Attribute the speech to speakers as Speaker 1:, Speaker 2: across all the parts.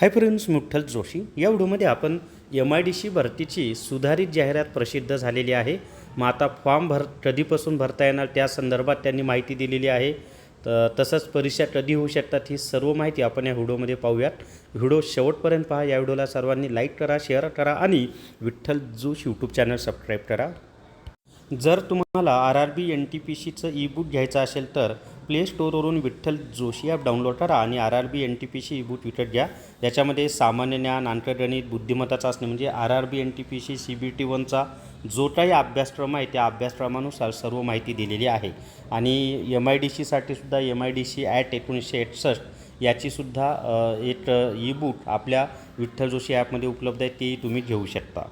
Speaker 1: Hi friends मुठ्ठल Joshi या व्हिडिओमध्ये आपण एम आय डी सी भरतीची सुधारित जाहिरात प्रसिद्ध झालेली आहे. मग आता फॉर्म भर कधीपासून भरता येणार त्या संदर्भात त्यांनी माहिती दिलेली आहे. तर तसंच परीक्षा कधी होऊ शकतात ही सर्व माहिती आपण या व्हिडिओमध्ये पाहूयात. व्हिडिओ शेवटपर्यंत पहा. या व्हिडिओला सर्वांनी लाईक करा शेअर करा आणि Vitthal Josh YouTube channel subscribe करा. जर तुम्हाला R R B N T P सीचं ई बुक घ्यायचं असेल तर प्ले स्टोअरवरून विठ्ठल जोशी ॲप डाउनलोड करा आणि R R B N T P C ebook विकत घ्या. याच्यामध्ये सामान्य ज्ञान अंकगणित बुद्धिमत्ता चाचणी म्हणजे R R B N T P C C B T वनचा जो काही अभ्यासक्रम आहे त्या अभ्यासक्रमानुसार सर्व माहिती दिलेली आहे. आणि एम आय डी सीसाठी सुद्धा M I D C at एकोणीसशे एकसष्ट याचीसुद्धा एक ई बुक आपल्या विठ्ठल जोशी ॲपमध्ये उपलब्ध आहे ती तुम्ही घेऊ शकता.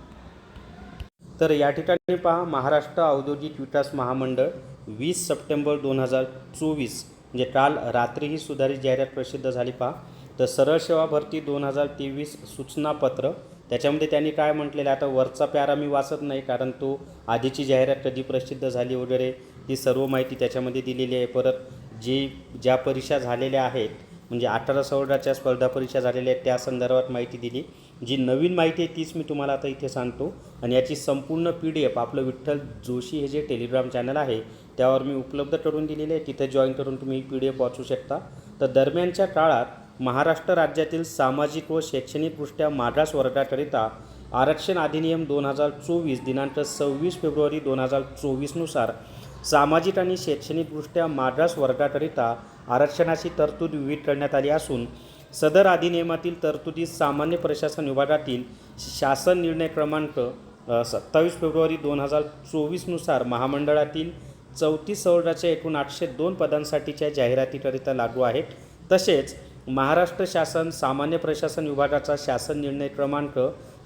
Speaker 1: तर या ठिकाणी पहा महाराष्ट्र औद्योगिक विकास महामंडळ वीस सप्टेंबर दोन हजार चोवीस म्हणजे काल रात्री ही सुधारित जाहिरात प्रसिद्ध झाली पहा. तर सरळ सेवा भरती दोन हजार तेवीस सूचनापत्र त्याच्यामध्ये त्यांनी काय म्हटलेलं आता वरचा प्यारा मी वाचत नाही कारण तो आधीची जाहिरात कधी प्रसिद्ध झाली वगैरे ही सर्व माहिती त्याच्यामध्ये दिलेली आहे. परत जी ज्या परीक्षा झालेल्या आहेत म्हणजे अठरा सौराच्या स्पर्धा परीक्षा झालेल्या आहेत त्या संदर्भात माहिती दिली. जी नवीन माहिती आहे तीच मी तुम्हाला आता इथे सांगतो. आणि याची संपूर्ण पी डी एफ आपलं विठ्ठल जोशी हे जे टेलिग्राम चॅनल आहे त्यावर मी उपलब्ध करून दिलेले आहे. तिथे जॉईन करून तुम्ही पी डी एफ वाचू शकता. तर दरम्यानच्या काळात महाराष्ट्र राज्यातील सामाजिक व शैक्षणिकदृष्ट्या मागास वर्गाकरिता आरक्षण अधिनियम दोन हजार चोवीस दिनांक सव्वीस फेब्रुवारी दोन हजार चोवीसनुसार सामाजिक आणि शैक्षणिकदृष्ट्या मागास वर्गाकरिता आरक्षणाची तरतूद विविध करण्यात आली असून सदर अधिनियमातील तरतुदी सामान्य प्रशासन विभागातील शासन निर्णय क्रमांक सत्तावीस फेब्रुवारी दोन हजार चोवीसनुसार महामंडळातील चौतीस संवर्गाच्या एकूण आठशे दोन पदांसाठीच्या जाहिरातीकरिता लागू आहेत. तसेच महाराष्ट्र शासन सामान्य प्रशासन विभागाचा शासन निर्णय क्रमांक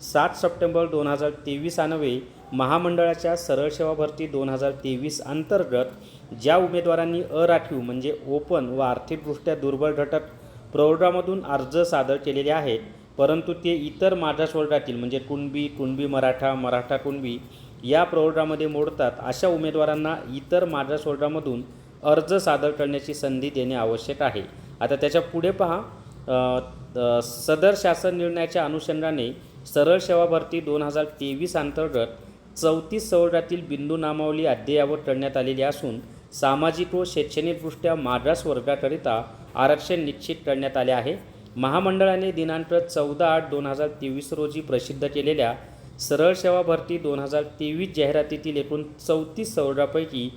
Speaker 1: सात सप्टेंबर दोन हजार तेवीस अन्वये महामंडळाच्या सरळ सेवा भरती दोन हजार तेवीस अंतर्गत ज्या उमेदवारांनी अराखीव म्हणजे ओपन व आर्थिकदृष्ट्या दुर्बल घटक प्रौढामधून अर्ज सादर केलेले आहेत परंतु ते इतर मागास वर्गातील म्हणजे कुणबी कुणबी मराठा मराठा कुणबी या प्रौढामध्ये मोडतात अशा उमेदवारांना इतर मागास वर्गामधून अर्ज सादर करण्याची संधी देणे आवश्यक आहे. आता त्याच्या पुढे पहा सदर शासन निर्णयाच्या अनुषंगाने सरळ सेवा भरती दोन हजार तेवीस अंतर्गत चौतीस सवर्गातील बिंदू नामावली अद्ययावत करण्यात आलेली असून सामाजिक व शैक्षणिकदृष्ट्या मागास वर्गाकरिता आरक्षण निश्चित करण्यात आले आहे. महामंडळाने दिनांक चौदा आठ दोन हजार तेवीस रोजी प्रसिद्ध केलेल्या सरळ सेवा भरती दोन हजार तेवीस जाहिरातीतील एकूण चौतीस सौरापैकी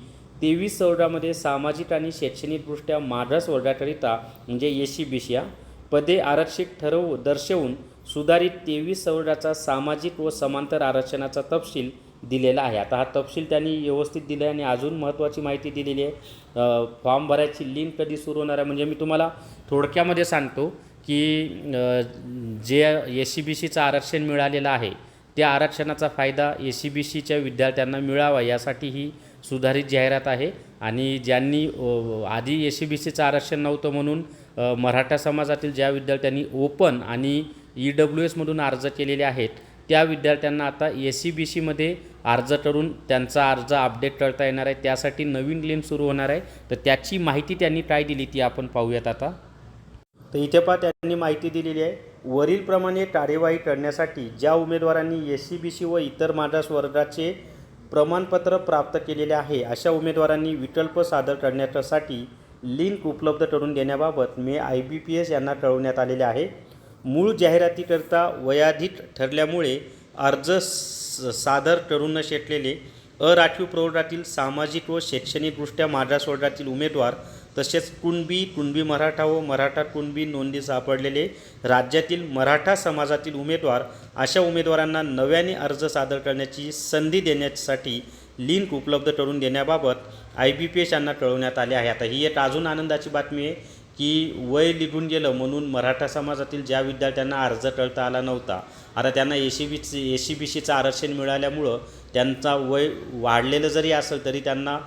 Speaker 1: तेवीस सौरामध्ये सामाजिक आणि शैक्षणिकदृष्ट्या मागास वर्गाकरिता म्हणजे एस सी बी सी या पदे आरक्षित ठरवू दर्शवून सुधारित तेवीस सौराचा सामाजिक व समांतर आरक्षणाचा तपशील दिलेला आहे. आता हा तपशील त्यांनी व्यवस्थित दिला आहे आणि अजून महत्त्वाची माहिती दिलेली आहे. फॉर्म भरायची लिंक कधी सुरू होणार आहे? म्हणजे मी तुम्हाला थोडक्यामध्ये सांगतो की जे एस सी बी सीचं आरक्षण मिळालेलं आहे त्या आरक्षणाचा फायदा एस सी बी सीच्या विद्यार्थ्यांना मिळावा यासाठी ही सुधारित जाहिरात आहे. आणि ज्यांनी आधी एस सी बी सीचं आरक्षण नव्हतं म्हणून मराठा समाजातील ज्या विद्यार्थ्यांनी ओपन आणि ई डब्ल्यू एसमधून अर्ज केलेले आहेत त्या विद्यार्थ्यांना आता एस सी बी सीमध्ये अर्ज करून त्यांचा अर्ज अपडेट करता येणार आहे. त्यासाठी नवीन लिंक सुरू होणार आहे. तर त्याची माहिती त्यांनी काय दिली ती आपण पाहूयात आता. तर इथे पहा त्यांनी माहिती दिलेली आहे. वरीलप्रमाणे कार्यवाही करण्यासाठी ज्या उमेदवारांनी एस सी बी सी व इतर मागास वर्गाचे प्रमाणपत्र प्राप्त केलेले आहे अशा उमेदवारांनी विकल्प सादर करण्यासाठी लिंक उपलब्ध करून देण्याबाबत मे आय बी पी एस यांना कळवण्यात आलेले आहे. मूळ जाहिरातीकरता वयाधिक ठरल्यामुळे अर्ज स- सादर करून न शेटलेले अराखीव प्रवर्गातील सामाजिक व शैक्षणिकदृष्ट्या मागास वर्गातील उमेदवार तसेच कुणबी कुणबी मराठा व मराठा कुणबी नोंदी सापडलेले राज्यातील मराठा समाजातील उमेदवार अशा उमेदवारांना नव्याने अर्ज सादर करण्याची संधी देण्यासाठी लिंक उपलब्ध करून देण्याबाबत आय बी पी एस यांना कळवण्यात आले आहे. आता ही एक अजून आनंदाची बातमी आहे. की वय निघून गेलं म्हणून मराठा समाजातील ज्या विद्यार्थ्यांना अर्ज करता आला नव्हता आता त्यांना ए सी बीची ए सी बी सीचं आरक्षण मिळाल्यामुळं त्यांचा वय वाढलेलं जरी असेल तरी त्यांना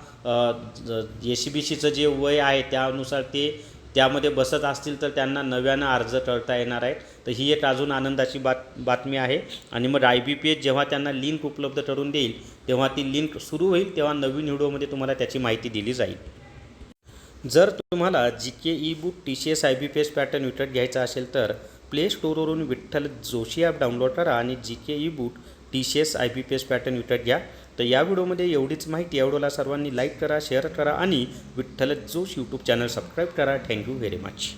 Speaker 1: ए सी बी सीचं जे वय आहे त्यानुसार ते त्यामध्ये बसत असतील तर त्यांना नव्यानं अर्ज करता येणार आहे तर ही एक अजून आनंदाची बात बातमी आहे. आणि मग आय बी पी एस जेव्हा त्यांना लिंक उपलब्ध करून देईल तेव्हा ती लिंक सुरू होईल तेव्हा नवीन व्हिडिओमध्ये तुम्हाला त्याची माहिती दिली जाईल. जर तुम्हाला G K ebook T C S I B P S pattern विकत घ्यायचा असेल तर प्ले स्टोअरवरून विठ्ठल जोशी ॲप डाउनलोड करा आणि G K ebook T C S I B P S pattern विकत घ्या. तर या व्हिडिओमध्ये एवढीच माहिती या व्हिडिओला सर्वांनी लाईक करा शेअर करा आणि Vitthal Josh YouTube channel subscribe करा. Thank you very much